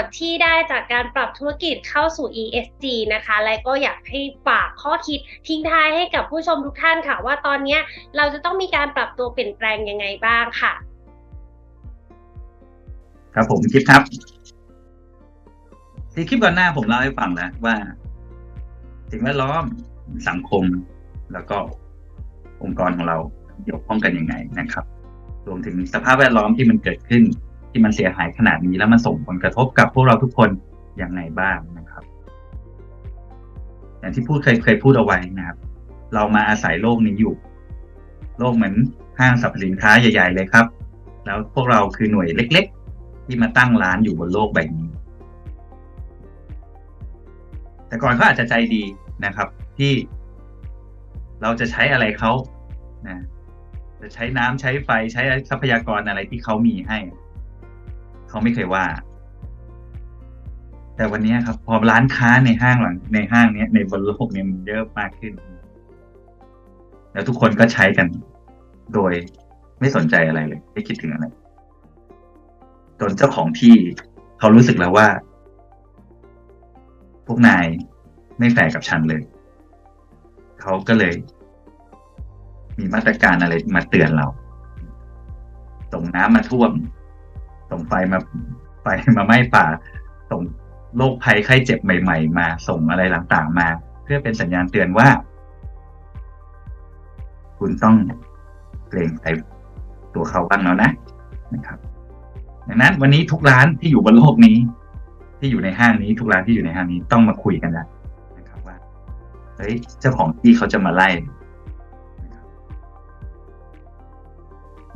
ชน์ที่ได้จากการปรับธุรกิจเข้าสู่ ESG นะคะ และก็อยากให้ฝากข้อคิดทิ้งท้ายให้กับผู้ชมทุกท่านค่ะ ว่าตอนนี้เราจะต้องมีการปรับตัวเปลี่ยนแปลงยังไงบ้างค่ะ ครับผมคลิปครับที่คลิปก่อนหน้าผมเล่าให้ฟังแล้วว่าสิ่งแวดล้อมสังคมแล้วก็องค์กรของเราเกี่ยวข้องกันยังไงนะครับ รวมถึงสภาพแวดล้อมที่มันเกิดขึ้น ที่มันเสียหายขนาดนี้แล้วมันส่งผลกระทบกับพวกเราทุกคนอย่างไรบ้างนะครับ อย่างที่พูดเคยเคยพูดเอาไว้นะครับ เรามาอาศัยโลกนี้อยู่ โลกเหมือนห้างสรรพสินค้าใหญ่ ๆ เลยครับ แล้วพวกเราคือหน่วยเล็ก ๆ ที่มาตั้งร้านอยู่บนโลกใบนี้ แต่ก่อนเขาอาจจะใจดีนะครับ ที่เราจะใช้อะไรเขานะจะใช้น้ำใช้ไฟใช้ทรัพยากรอะไรที่เขามีให้ เขาไม่เคยว่า แต่วันนี้ครับ พอร้านค้าในห้างหลัง ในห้างเนี้ยในบนโลกเนี่ยมันเยอะมากขึ้น แล้วทุกคนก็ใช้กัน โดยไม่สนใจอะไรเลย ไม่คิดถึงอะไรจนเจ้าของที่เขารู้สึกแล้วว่า พวกนายไม่แฟร์กับฉันเลย เขาก็เลย มีมาตรการอะไรมาเตือนเราส่งน้ำมาท่วม ส่งไฟมาไฟมาไหม้ป่า ส่งโรคภัยไข้เจ็บใหม่ ๆ มา ส่งอะไรต่างๆมา เพื่อเป็นสัญญาณเตือนว่า คุณต้องเกรงใจตัวเขาบ้างแล้วนะนะครับดังนั้นวันนี้ทุกร้านที่อยู่บนโลกนี้ ที่อยู่ในห้างนี้ ทุกร้านที่อยู่ในห้างนี้ต้องมาคุยกันแล้วนะครับว่าเฮ้ยเจ้าของที่เขาจะมาไล่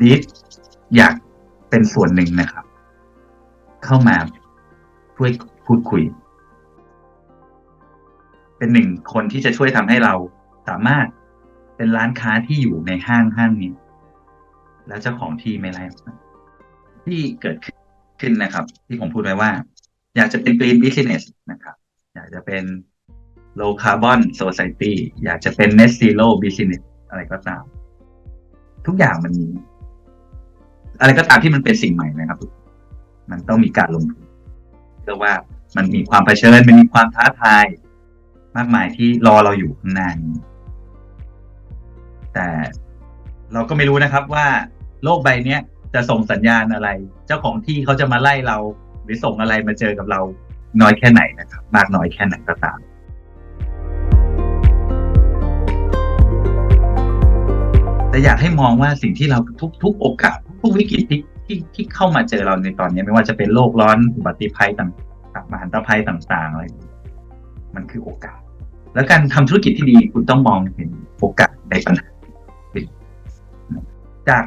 ดีอยาก เป็นส่วนหนึ่งนะครับ เข้ามาช่วยพูดคุย เป็นหนึ่งคนที่จะช่วยทำให้เราสามารถเป็นร้านค้าที่อยู่ในห้างห้างนี้ แล้วเจ้าของที่ไม่ไล่ที่เกิดขึ้นนะครับ ที่ผมพูดไว้ว่า อยากจะเป็น green business นะครับ อยากจะเป็น low carbon society อยากจะเป็น net zero business อะไรก็ตาม ทุกอย่างมันมี อะไรก็ตามที่มันเป็นสิ่งใหม่นะครับ มันต้องมีการลงทุนเรียกว่ามันมีความเผชิญมันมีความท้าทาย มากมายที่รอเราอยู่ข้างหน้านี้แต่เราก็ไม่รู้นะครับว่าโลกใบเนี้ยจะส่งสัญญาณอะไร เจ้าของที่เขาจะมาไล่เรา หรือส่งอะไรมาเจอกับเราน้อยแค่ไหนนะครับ มากน้อยแค่ไหนก็ตามแต่อยากให้มองว่าสิ่งที่เราทุกทุกโอกาส ทุกวิกฤตที่ที่ที่เข้ามาเจอเราในตอนนี้ไม่ว่าจะเป็นโลกร้อนอุบัติภัยต่างๆมหันตภัยต่างๆอะไรมันคือโอกาส แล้วการทำธุรกิจที่ดีคุณต้องมองเห็นโอกาสในปัญหาจาก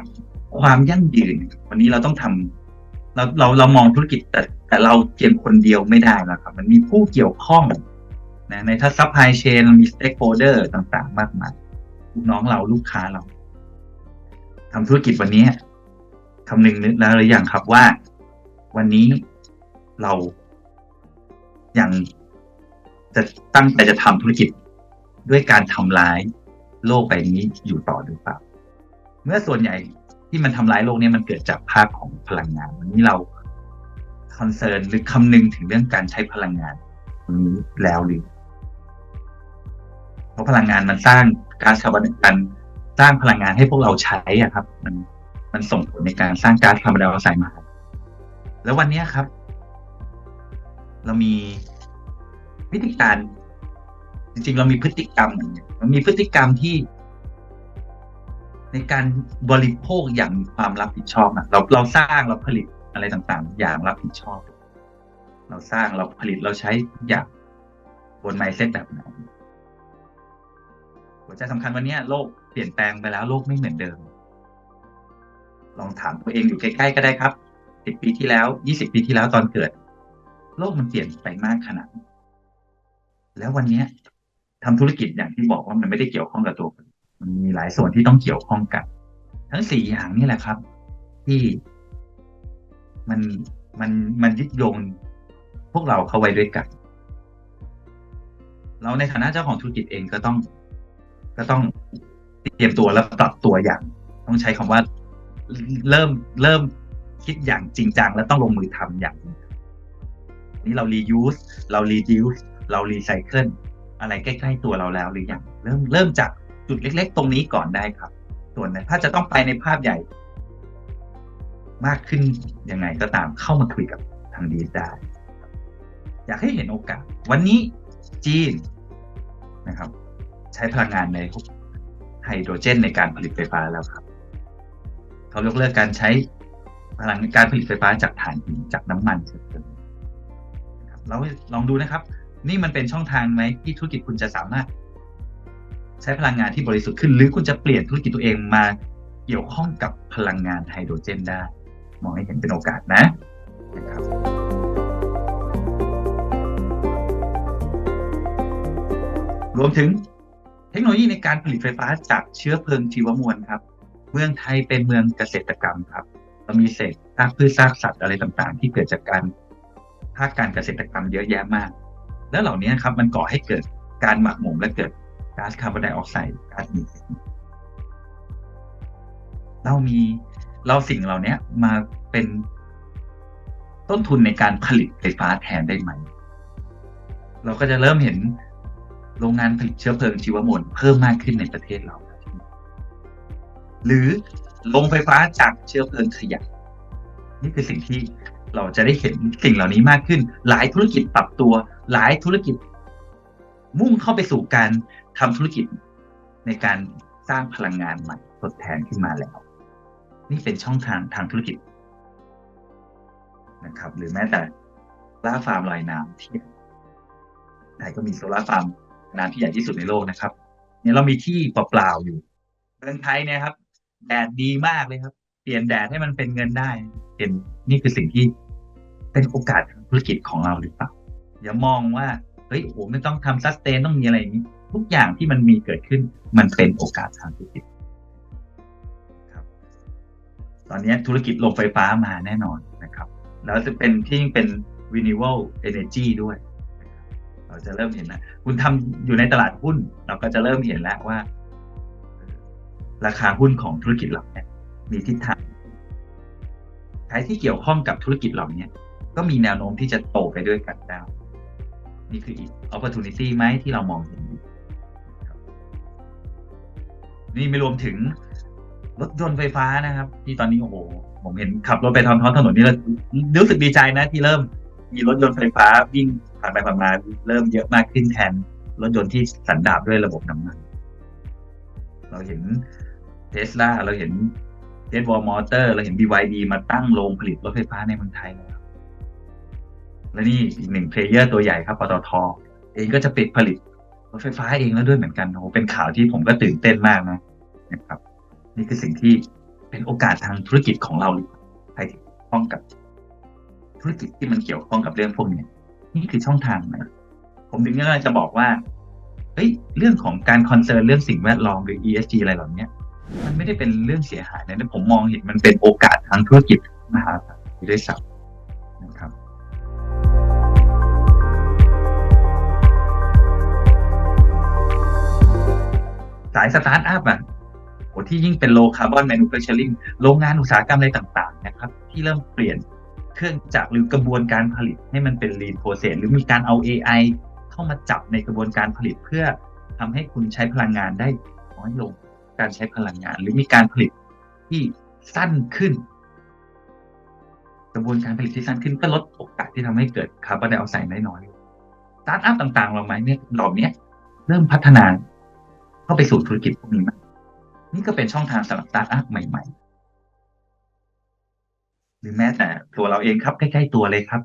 ความยั่งยืน วันนี้เราต้องทำเราเราเรามองธุรกิจแต่แต่เราเพียงคนเดียวไม่ได้แล้วครับ มันมีผู้เกี่ยวข้องนะในถ้าซัพพลายเชนมีสเต็กโฮเดอร์ต่างๆ มากมายลูกน้องเราลูกค้าเราทำธุรกิจวันนี้ คำนึงนึกแล้วหรือยังครับว่า วันนี้เราอยังจะตั้งใจจะทำธุรกิจด้วยการทำร้ายโลกใบนี้อยู่ต่อหรือเปล่า เมื่อส่วนใหญ่ที่มันทำร้ายโลกนี้มันเกิดจากภาคของพลังงาน วันนี้เราคอนเซิร์นหรือคำนึงถึงเรื่องการใช้พลังงานตรงนี้แล้วหรือเพราะพลังงานมันสร้างก๊าซคาร์บอนกันสร้างพลังงานให้พวกเราใช้อะครับ มัน มันส่งผลในการสร้างก๊าซคาร์บอนไดออกไซด์มาแล้ววันนี้ครับ เรามีวิธีการ จริง ๆ เรามีพฤติกรรมมันมีพฤติกรรมที่ ในการบริโภคอย่างมีความรับผิดชอบนะเราเราสร้างเราผลิตอะไรต่างๆ อย่างรับผิดชอบ เราสร้างเราผลิตเราใช้อย่างบนไมเซ็ตแบบไหนหัวใจสำคัญวันนี้โลกเปลี่ยนแปลงไปแล้วโลกไม่เหมือนเดิม ลองถามตัวเองอยู่ใกล้ๆก็ได้ครับสิบปีที่แล้วยี่สิบปีที่แล้วตอนเกิด โลกมันเปลี่ยนไปมากขนาดแล้ววันนี้ทำธุรกิจอย่างที่บอกว่ามันไม่ได้เกี่ยวข้องกับตัวมันมีหลายส่วนที่ต้องเกี่ยวข้องกัน ทั้งสี่อย่างนี่แหละครับ ที่มันมันมันยึดโยงพวกเราเข้าไว้ด้วยกัน เราในฐานะเจ้าของธุรกิจเองก็ต้อง ก็ต้องเตรียมตัวแล้วปรับตัวอย่าง ต้องใช้คำว่า เริ่มเริ่มคิดอย่างจริงจัง และต้องลงมือทำอย่างนี่เรา reuse เรา reduce เรา recycle อะไรใกล้ๆตัวเราแล้วหรือยังเริ่มเริ่มจากจุดเล็ก ๆ ตรงนี้ก่อนได้ครับ ส่วนถ้าจะต้องไปในภาพใหญ่ มากขึ้นยังไงก็ตามเข้ามาคุยกับทางดีได้ อยากให้เห็นโอกาส วันนี้จีนนะครับ ใช้พลังงานในไฮโดรเจนในการผลิตไฟฟ้าแล้วครับ เขายกเลิกการใช้พลังการผลิตไฟฟ้าจากถ่านหินจากน้ำมันเฉยๆครับแล้วลองดูนะครับ นี่มันเป็นช่องทางไหมที่ธุรกิจคุณจะสามารถ ใช้พลังงานที่บริสุทธิ์ขึ้น หรือคุณจะเปลี่ยนธุรกิจตัวเองมาเกี่ยวข้องกับพลังงานไฮโดรเจนได้มองให้เห็นเป็นโอกาสนะนะครับรวมถึงเทคโนโลยีในการผลิตไฟฟ้าจากเชื้อเพลิงชีวมวลครับ เมืองไทยเป็นเมืองเกษตรกรรมครับเรามีเศษซากพืชซากสัตว์อะไรต่างๆ ที่เกิดจากการภาคการเกษตรกรรมเยอะแยะมาก แล้วเหล่านี้ครับมันก่อให้เกิดการหมักหมมและเกิดก๊าซคาร์บอนไดออกไซด์ก๊าซมีเทนเรามีเราสิ่งเหล่านี้มาเป็นต้นทุนในการผลิตไฟฟ้าแทนได้ไหม เราก็จะเริ่มเห็นโรงงานผลิตเชื้อเพลิงชีวมวลเพิ่มมากขึ้นในประเทศเรา หรือโรงไฟฟ้าจากเชื้อเพลิงขยะนี่คือสิ่งที่เราจะได้เห็นสิ่งเหล่านี้มากขึ้น หลายธุรกิจปรับตัว หลายธุรกิจ มุ่งเข้าไปสู่การทำธุรกิจในการสร้างพลังงานใหม่ทดแทนขึ้นมาแล้ว นี่เป็นช่องทางทางธุรกิจนะครับ หรือแม้แต่ล่าฟาร์มลอยน้ำที่ไทยก็มีโซล่าฟาร์มน้ำที่ใหญ่ที่สุดในโลกนะครับ เนี่ยเรามีที่เปล่าๆอยู่เมืองไทยเนี่ยครับ แดดดีมากเลยครับ เปลี่ยนแดดให้มันเป็นเงินได้เป็นนี่คือสิ่งที่เป็นโอกาสทางธุรกิจของเราหรือเปล่าอย่ามองว่าเฮ้ยโอ้ไม่ต้องทำซัสเตนต้องมีอะไรนี้ ทุกอย่างที่มันมีเกิดขึ้น มันเป็นโอกาสทางธุรกิจครับ ตอนนี้ธุรกิจโรงไฟฟ้ามาแน่นอนนะครับ แล้วจะเป็นที่เป็น renewable energy ด้วย เราจะเริ่มเห็นนะคุณทำอยู่ในตลาดหุ้น เราก็จะเริ่มเห็นแล้วว่า ราคาหุ้นของธุรกิจเหล่านี้มีทิศทางใครที่เกี่ยวข้องกับธุรกิจเหล่านี้ก็มีแนวโน้มที่จะโตไปด้วยกันได้ว นี่คืออีก opportunity ไหมที่เรามองเห็นนี่ไม่รวมถึงรถยนต์ไฟฟ้านะครับ ที่ตอนนี้โอ้โหผมเห็นขับรถไปทางท้องถนนนี่แล้วรู้สึกดีใจนะ ที่เริ่มมีรถยนต์ไฟฟ้าวิ่งผ่านไปผ่านมาเริ่มเยอะมากขึ้นแทนรถยนต์ที่สันดาปด้วยระบบน้ำมันเราเห็น เทสลาเราเห็นเทสวอลมอเตอร์เราเห็น BYD มาตั้งโรงผลิตรถไฟฟ้าในเมืองไทยแล้วและนี่อีกหนึ่งเพลเยอร์ตัวใหญ่ครับปตทเองก็จะปิดผลิตรถไฟฟ้าเองแล้วด้วยเหมือนกันโอ้โหเป็นข่าวที่ผมก็ตื่นเต้นมากนะนะครับ นี่คือสิ่งที่เป็นโอกาสทางธุรกิจของเราใครที่ข้องกับ ธุรกิจที่มันเกี่ยวข้องกับเรื่องพวกนี้นี่คือช่องทางนะผมถึงกำลังจะบอกว่าเฮ้ยเรื่องของการคอนเซิร์นเรื่องสิ่งแวดล้อมหรือ ESG อะไรเหล่านี้ มันไม่ได้เป็นเรื่องเสียหายนะผมมองเห็นมันเป็นโอกาสทางธุรกิจมหาศาลด้วยซ้ำนะครับสายสตาร์ทอัพอะโหที่ยิ่งเป็นโลคาร์บอนแมนูแฟคเจอริงโรงงานอุตสาหกรรมอะไรต่าง ๆ นะครับ ที่เริ่มเปลี่ยนเครื่องจักรหรือกระบวนการผลิตให้มันเป็น lean process หรือมีการเอา AI เข้ามาจับในกระบวนการผลิตเพื่อทำให้คุณใช้พลังงานได้น้อยลง การใช้พลังงาน หรือมีการผลิตที่สั้นขึ้น กระบวนการผลิตที่สั้นขึ้นก็ลดโอกาสที่ทำให้เกิดคาร์บอนไดออกไซด์ได้น้อยสตาร์ทอัพต่างๆเหล่านี้เนี่ยเหล่านี้เริ่มพัฒนาเข้าไปสู่ธุรกิจพวกนี้มากนี่ก็เป็นช่องทางสำหรับสตาร์ทอัพใหม่ ๆ หรือแม้แต่ตัวเราเองครับใกล้ๆตัวเลยครับ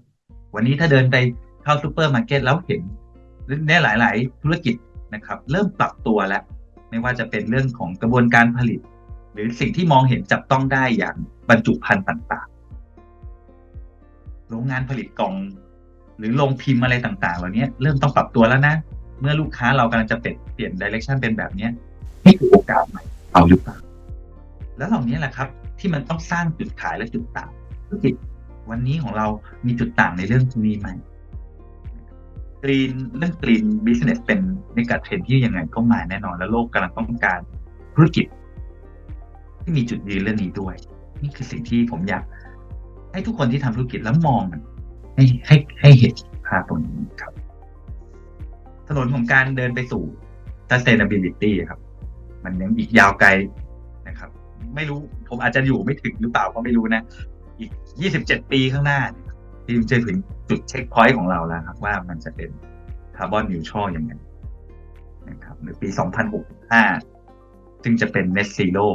วันนี้ถ้าเดินไปเข้าซูเปอร์มาร์เก็ตแล้วเห็นเนี่ยหลาย ๆ ธุรกิจนะครับ เริ่มปรับตัวแล้ว ไม่ว่าจะเป็นเรื่องของกระบวนการผลิต หรือสิ่งที่มองเห็นจับต้องได้อย่างบรรจุภัณฑ์ต่างๆ โรงงานผลิตกล่อง หรือโรงพิมพ์อะไรต่างๆ เหล่านี้เริ่มต้องปรับตัวแล้วนะ เมื่อลูกค้าเรากำลังจะเปลี่ยนเดิเรกชันเป็นแบบนี้นี่คือโอกาสใหม่เอาหรือเปล่าแล้วเหล่านี้แหละครับ ที่มันต้องสร้างจุดขายและจุดต่างธุรกิจวันนี้ของเรามีจุดต่างในเรื่องนี้ไหม กรีนเรื่องกรีนบิสเนสเป็นในกาเทรนที่ยังไงก็มาแน่นอน แล้วโลกกำลังต้องการธุรกิจ ที่มีจุดยืนเรื่องนี้ด้วย นี่คือสิ่งที่ผมอยาก ให้ทุกคนที่ทำธุรกิจแล้วมอง ให้ให้ให้เห็นภาพตรงนี้ครับ ถนนของการเดินไปสู่ sustainability ครับ มันยังอีกยาวไกลนะครับ ไม่รู้ผมอาจจะอยู่ไม่ถึงหรือเปล่าก็ไม่รู้นะ อีก 27 ปีข้างหน้าเที่จะถึงจุดเช็คพอยต์ของเราแล้วครับ ว่ามันจะเป็นคาร์บอนนิวทรัลยังไงนะครับหรือปี 2065 ซึ่งจะเป็น net zero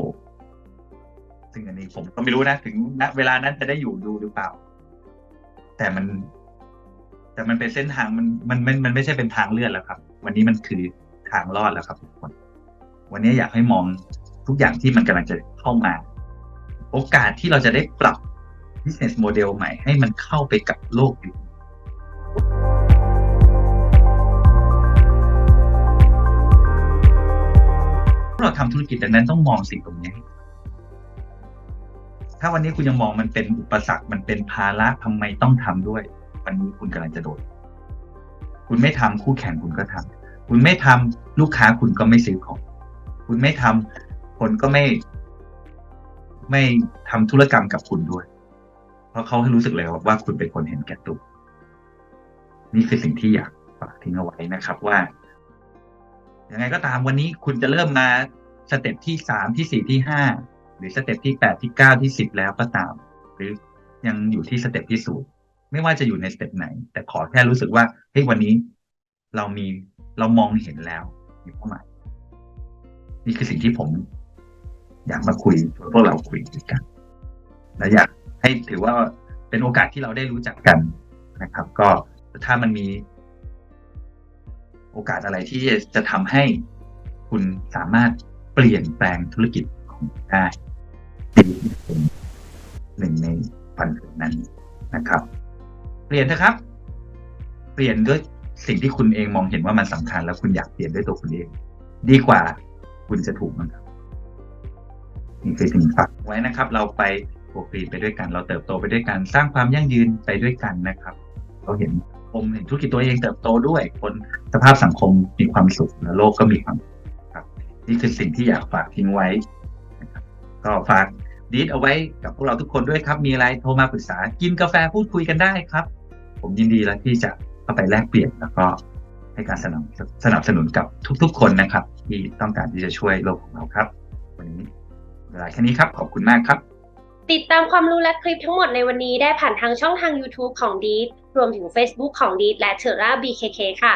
ซึ่งอันนี้ผมก็ไม่รู้นะ ถึงณเวลานั้นจะได้อยู่ดูหรือเปล่า แต่มัน แต่มันเป็นเส้นทางมันมันมันมันไม่ใช่เป็นทางเลื่อนแล้วครับ วันนี้มันคือทางรอดแล้วครับทุกคน วันนี้อยากให้มองทุกอย่างที่มันกำลังจะเข้ามา โอกาสที่เราจะได้ปรับ business model ใหม่ให้มันเข้าไปกับโลกอยู่เราทำธุรกิจดังนั้นต้องมองสิ่งตรงนี้ ถ้าวันนี้คุณยังมองมันเป็นอุปสรรค มันเป็นภาระทำไมต้องทำด้วย วันนี้คุณกำลังจะโดน คุณไม่ทำคู่แข่งคุณก็ทำ คุณไม่ทำลูกค้าคุณก็ไม่ซื้อของ คุณไม่ทำคนก็ไม่ ไม่ทำธุรกรรมกับคุณด้วย เพราะเขาให้รู้สึกเลยว่าคุณเป็นคนเห็นแก่ตัวนี่คือสิ่งที่อยากฝากทิ้งเอาไว้นะครับว่ายังไงก็ตามวันนี้คุณจะเริ่มมาสเต็ปที่สามที่สี่ที่ห้าหรือสเต็ปที่แปดที่เก้าที่สิบแล้วก็ตาม หรือยังอยู่ที่สเต็ปที่ศูนย์ไม่ว่าจะอยู่ในสเต็ปไหน แต่ขอแค่รู้สึกว่าเฮ้ยวันนี้เรามีเรามองเห็นแล้วมีเป้าหมายนี่คือสิ่งที่ผม อยากมาคุยพวกเราคุยกันและอยาก ให้ถือว่าเป็นโอกาสที่เราได้รู้จักกันนะครับ ก็ถ้ามันมี โอกาสอะไรที่จะทำให้คุณสามารถเปลี่ยนแปลงธุรกิจของคุณได้ดีเป็นหนึ่งในฟันเฟืองนั้นนะครับ เปลี่ยนนะครับ เปลี่ยนด้วยสิ่งที่คุณเองมองเห็นว่ามันสำคัญแล้วคุณอยากเปลี่ยนด้วยตัวคุณเอง ดีกว่าคุณจะถูกมันครับนี่คือสิ่งฝากไว้นะครับ เราไป โปรปีไปด้วยกัน เราเติบโตไปด้วยกันสร้างความยั่งยืนไปด้วยกันนะครับ เราเห็นผมเห็นธุรกิจตัวเองเติบโตด้วยคนสภาพสังคมมีความสุขและโลกก็มีความสุขครับ นี่คือสิ่งที่อยากฝากทิ้งไว้ ก็ฝากดีดเอาไว้กับพวกเราทุกคนด้วยครับ มีอะไรโทรมาปรึกษากินกาแฟพูดคุยกันได้ครับ ผมยินดีแล้วที่จะเข้าไปแลกเปลี่ยนแล้วก็ให้การสนับสนับสนุนกับทุกๆ คนนะครับ ที่ต้องการที่จะช่วยโลกของเราครับ วันนี้เวลาแค่นี้ครับขอบคุณมากครับ ติดตามความรู้และคลิปทั้งหมดในวันนี้ได้ผ่านทางช่องทาง YouTube ของดีรวมถึง Facebook ของดีและเทอร่าบีเคค่ะ